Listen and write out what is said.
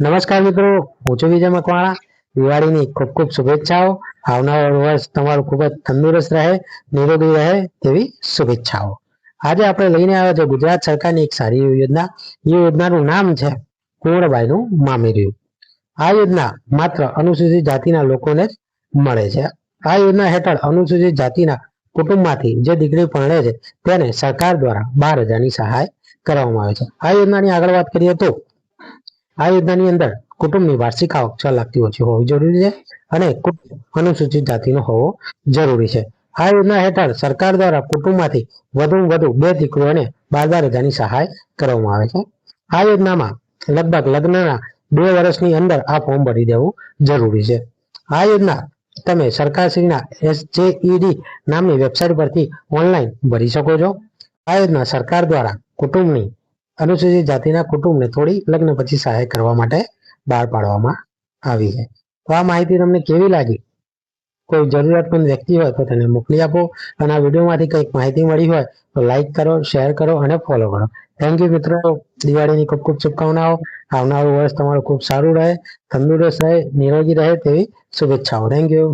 નમસ્કાર મિત્રો, હું છું વિજય મકવાણા. દિવાળીની ખૂબ ખૂબ શુભેચ્છાઓ. આવનાર વર્ષ તમારું ખૂબ જ તંદુરસ્ત રહે, નિરોગી રહે તેવી શુભેચ્છાઓ. આજે આપણે લઈને આવ્યા છે ગુજરાત સરકારની એક સારી યોજના. એ યોજનાનું નામ છે કુંવરબાઈનું મામેર્યું. આ યોજના માત્ર અનુસૂચિત જાતિના લોકોને જ મળે છે. આ યોજના હેઠળ અનુસૂચિત જાતિના કુટુંબમાંથી જે દીકરી પરણે છે તેને સરકાર દ્વારા બાર હજારની સહાય કરવામાં આવે છે. આ યોજનાની આગળ વાત કરીએ તો આ યોજનાની અંદર કુટુંબની વાર્ષિક આવક છ લાખથી ઓછી હોવી જરૂરી છે અને કુટુંબ અનુસૂચિત જાતિનો હોવો જરૂરી છે. આ યોજના હેઠળ સરકાર દ્વારા કુટુંબમાંથી વધુમાં વધુ બે દીકરીઓને બારદાર બાર હજારની સહાય કરવામાં આવે છે. આ યોજનામાં લગભગ લગ્નના બે વર્ષની અંદર આ ફોર્મ ભરી દેવું જરૂરી છે. આ યોજના તમે સરકારશ્રીના એસજેઈડી નામની વેબસાઇટ પરથી ઓનલાઈન ભરી શકો છો. આ યોજના સરકાર દ્વારા કુટુંબની અનુસૂચિત જાતિના કુટુંબને થોડી લગ્ન પછી સહાય કરવા માટે બહાર પાડવામાં આવી છે. તો આ માહિતી તમને કેવી લાગી? કોઈ જરૂરિયાતમંદ વ્યક્તિ હોય તો તેને મોકલી આપો અને આ વિડીયોમાંથી કંઈક માહિતી મળી હોય તો લાઈક કરો, શેર કરો અને ફોલો કરો. થેન્ક યુ મિત્રો. દિવાળીની ખૂબ ખૂબ શુભકામનાઓ. આવનારું વર્ષ તમારું ખૂબ સારું રહે, તંદુરસ્ત રહે, નિરોગી રહે તેવી શુભેચ્છાઓ. Thank you